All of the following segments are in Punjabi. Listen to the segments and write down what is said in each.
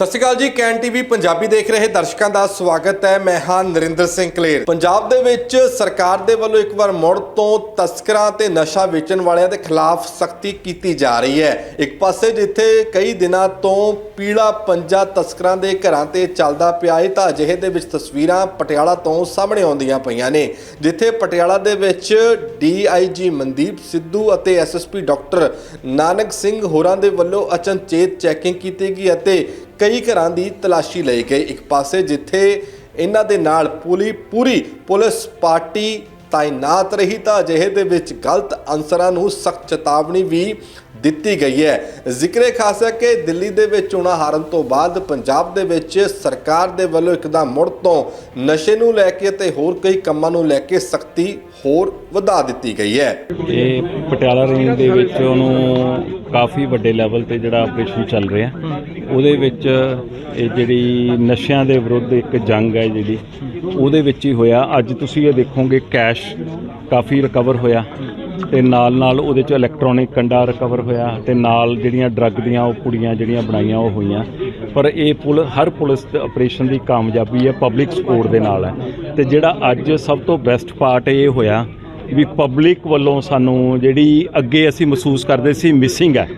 ਸਤਿ ਸ਼੍ਰੀ ਅਕਾਲ ਜੀ, ਕੈਨ ਟੀਵੀ ਪੰਜਾਬੀ ਦੇਖ ਰਹੇ ਦਰਸ਼ਕਾਂ ਦਾ ਸਵਾਗਤ ਹੈ। ਮੈਂ ਹਾਂ ਨਰਿੰਦਰ ਸਿੰਘ ਕਲੇਰ। ਪੰਜਾਬ ਦੇ ਵਿੱਚ ਸਰਕਾਰ ਦੇ ਵੱਲੋਂ ਇੱਕ ਵਾਰ ਮੁੜ ਤੋਂ ਤਸਕਰਾਂ ਤੇ ਨਸ਼ਾ ਵੇਚਣ ਵਾਲਿਆਂ ਦੇ ਖਿਲਾਫ ਸਖਤੀ ਕੀਤੀ ਜਾ ਰਹੀ ਹੈ। ਇੱਕ ਪਾਸੇ ਜਿੱਥੇ ਕਈ ਦਿਨਾਂ ਤੋਂ ਪੀਲਾ ਪੰਜਾ ਤਸਕਰਾਂ ਦੇ ਘਰਾਂ ਤੇ ਚੱਲਦਾ ਪਿਆ ਹੈ ਤਾਂ ਅਜਿਹੇ ਦੇ ਵਿੱਚ ਤਸਵੀਰਾਂ ਪਟਿਆਲਾ ਤੋਂ ਸਾਹਮਣੇ ਆਉਂਦੀਆਂ ਪਈਆਂ ਨੇ। ਜਿੱਥੇ ਪਟਿਆਲਾ ਦੇ ਵਿੱਚ ਡੀਆਈਜੀ ਮਨਦੀਪ ਸਿੱਧੂ ਅਤੇ ਐਸਐਸਪੀ ਡਾਕਟਰ ਨਾਨਕ ਸਿੰਘ ਹੋਰਾਂ ਦੇ ਵੱਲੋਂ ਅਚਨਚੇਤ ਚੈਕਿੰਗ ਕੀਤੀ ਗਈ ਅਤੇ ਕਈ ਘਰਾਂ ਦੀ ਤਲਾਸ਼ੀ ਲਈ ਗਈ ਇੱਕ ਪਾਸੇ ਜਿੱਥੇ ਇਹਨਾਂ ਦੇ ਨਾਲ ਪੂਰੀ ਪੂਰੀ ਪੁਲਿਸ ਪਾਰਟੀ ਤਾਇਨਾਤ ਰਹੀ ਤਾਂ ਅਜਿਹੇ ਦੇ ਵਿੱਚ ਗਲਤ ਅਨਸਰਾਂ ਨੂੰ ਸਖਤ ਚੇਤਾਵਨੀ ਵੀ ਦਿੱਤੀ ਗਈ ਹੈ। ਜ਼ਿਕਰੇ ਖਾਸ ਹੈ ਕਿ ਦਿੱਲੀ ਦੇ ਵਿੱਚ ਚੋਣਾਂ ਹਾਰਨ ਤੋਂ ਬਾਅਦ ਪੰਜਾਬ ਦੇ ਵਿੱਚ ਸਰਕਾਰ ਦੇ ਵੱਲੋਂ ਇੱਕਦਮ ਮੁੜ ਤੋਂ ਨਸ਼ੇ ਨੂੰ ਲੈ ਕੇ ਤੇ ਹੋਰ ਕਈ ਕੰਮਾਂ ਨੂੰ ਲੈ ਕੇ ਸਖਤੀ ਹੋਰ ਵਧਾ ਦਿੱਤੀ ਗਈ ਹੈ। ਇਹ ਪਟਿਆਲਾ ਰੇਂਜ ਦੇ ਵਿੱਚ ਉਹਨੂੰ ਕਾਫੀ ਵੱਡੇ ਲੈਵਲ ਤੇ ਜਿਹੜਾ ਆਪਰੇਸ਼ਨ ਚੱਲ ਰਿਹਾ। ਉਹਦੇ ਵਿੱਚ ਇਹ ਜਿਹੜੀ ਨਸ਼ਿਆਂ ਦੇ ਵਿਰੁੱਧ ਇੱਕ ਜੰਗ ਹੈ ਜਿਹੜੀ, ਉਹਦੇ ਵਿੱਚ ਹੀ ਹੋਇਆ। ਅੱਜ ਤੁਸੀਂ ਇਹ ਦੇਖੋਗੇ ਕੈਸ਼ ਕਾਫੀ ਰਿਕਵਰ ਹੋਇਆ ਤੇ ਨਾਲ ਨਾਲ ਉਹਦੇ ਚ ਇਲੈਕਟ੍ਰੋਨਿਕ ਕੰਡਾ ਰਿਕਵਰ ਹੋਇਆ ਤੇ ਨਾਲ ਜਿਹੜੀਆਂ ਡਰੱਗ ਦੀਆਂ ਉਹ ਕੁੜੀਆਂ ਜਿਹੜੀਆਂ ਬਣਾਈਆਂ ਉਹ ਹੋਈਆਂ। ਪਰ ਇਹ ਪੁਲ, ਹਰ ਪੁਲਿਸ ਆਪਰੇਸ਼ਨ ਦੀ ਕਾਮਯਾਬੀ ਹੈ ਪਬਲਿਕ ਸਪੋਰਟ ਦੇ ਨਾਲ ਹੈ। ਤੇ ਜਿਹੜਾ ਅੱਜ ਸਭ ਤੋਂ ਬੈਸਟ ਪਾਰਟ ਇਹ ਹੋਇਆ ਵੀ ਪਬਲਿਕ ਵੱਲੋਂ ਸਾਨੂੰ ਜਿਹੜੀ ਅੱਗੇ ਅਸੀਂ ਮਹਿਸੂਸ ਕਰਦੇ ਸੀ ਮਿਸਿੰਗ ਹੈ,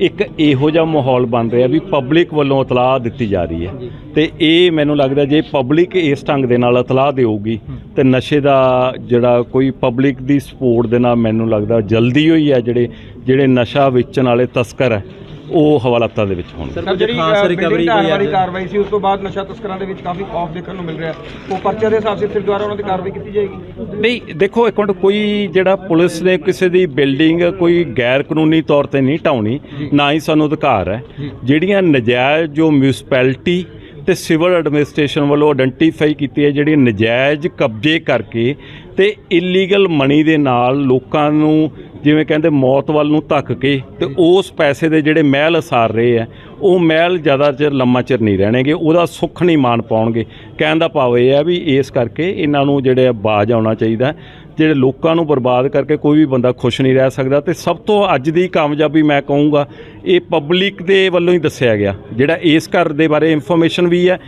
ਇੱਕ ਇਹੋ ਜਿਹਾ ਮਾਹੌਲ ਬਣ ਰਿਹਾ ਵੀ ਪਬਲਿਕ ਵੱਲੋਂ ਇਤਲਾਹ ਦਿੱਤੀ ਜਾ ਰਹੀ ਹੈ। ਤੇ ਇਹ ਮੈਨੂੰ ਲੱਗਦਾ ਜੇ ਪਬਲਿਕ ਇਸ ਢੰਗ ਦੇ ਨਾਲ ਇਤਲਾਹ ਦੇਊਗੀ, ਤੇ ਨਸ਼ੇ ਦਾ ਜਿਹੜਾ ਕੋਈ ਪਬਲਿਕ ਦੀ ਸਪੋਰਟ ਦੇ ਨਾਲ ਮੈਨੂੰ ਲੱਗਦਾ ਜਲਦੀ ਹੋਈ ਹੈ ਜਿਹੜੇ ਜਿਹੜੇ ਨਸ਼ਾ ਵੇਚਣ ਵਾਲੇ ਤਸਕਰ ਹੈ ਉਹ ਹਵਾਲਾਤਾਂ ਦੇ ਵਿੱਚ ਹੋਣਗੇ। ਸਰ ਜਿਹੜੀ ਖਾਸ ਰਿਕਵਰੀ ਕੋਈ? ਕਾਰਵਾਈ ਸੀ ਉਸ ਤੋਂ ਬਾਅਦ ਨਸ਼ਾ ਤਸਕਰਾਂ ਦੇ ਵਿੱਚ ਕਾਫੀ ਖੌਫ ਦੇਖਣ ਨੂੰ ਮਿਲ ਰਿਹਾ ਉਹ ਪਰਚੇ ਦੇ ਹਿਸਾਬ ਸੇ ਫਿਰ ਦੁਆਰਾ ਉਹਨਾਂ ਤੇ ਕਾਰਵਾਈ ਕੀਤੀ ਜਾਏਗੀ। ਨਹੀਂ ਦੇਖੋ ਇੱਕ ਮਿੰਟ ਕੋਈ ਜਿਹੜਾ ਪੁਲਿਸ ਨੇ ਕਿਸੇ ਦੀ ਬਿਲਡਿੰਗ ਕੋਈ ਗੈਰ ਕਾਨੂੰਨੀ ਤੌਰ ਤੇ ਨਹੀਂ ਢਾਉਣੀ ਨਾ ਹੀ ਸਾਨੂੰ ਅਧਿਕਾਰ ਹੈ। ਜਿਹੜੀਆਂ ਨਜਾਇਜ਼ ਜੋ ਮਿਊਨਿਸਪੈਲਿਟੀ ਤੇ ਸਿਵਲ ਐਡਮਿਨਿਸਟ੍ਰੇਸ਼ਨ ਵੱਲੋਂ ਆਇਡੈਂਟੀਫਾਈ ਕੀਤੀ ਹੈ ਜਿਹੜੀਆਂ ਨਜਾਇਜ਼ ਕਬਜ਼ੇ ਕਰਕੇ ਤੇ ਇਲੀਗਲ ਮਨੀ ਦੇ ਨਾਲ ਲੋਕਾਂ ਨੂੰ ਜਿਵੇਂ ਕਹਿੰਦੇ ਮੌਤ ਵੱਲ ਨੂੰ ਧੱਕ ਕੇ ਤੇ ਉਸ ਪੈਸੇ ਦੇ ਜਿਹੜੇ ਮਹਿਲ ਅਸਾਰ ਰਹੇ ਆ, ਉਹ ਮਹਿਲ ਜ਼ਿਆਦਾ ਚਿਰ, ਲੰਮਾ ਚਿਰ ਨਹੀਂ ਰਹਿਣਗੇ, ਉਹਦਾ ਸੁੱਖ ਨਹੀਂ ਮਾਣ ਪਾਉਣਗੇ। ਕਹਿਣ ਦਾ ਭਾਵ ਇਹ ਹੈ ਵੀ ਇਸ ਕਰਕੇ ਇਹਨਾਂ ਨੂੰ ਜਿਹੜੇ ਆ ਬਾਜ ਆਉਣਾ ਚਾਹੀਦਾ, ਜਿਹੜੇ ਲੋਕਾਂ ਨੂੰ ਬਰਬਾਦ ਕਰਕੇ ਕੋਈ ਵੀ ਬੰਦਾ ਖੁਸ਼ ਨਹੀਂ ਰਹਿ ਸਕਦਾ। ਤੇ ਸਭ ਤੋਂ ਅੱਜ ਦੀ ਕਾਮਯਾਬੀ ਮੈਂ ਕਹੂੰਗਾ, ਇਹ ਪਬਲਿਕ ਦੇ ਵੱਲੋਂ ਹੀ ਦੱਸਿਆ ਗਿਆ, ਜਿਹੜਾ ਇਸ ਘਰ ਦੇ ਬਾਰੇ ਇਨਫੋਰਮੇਸ਼ਨ ਵੀ ਹੈ।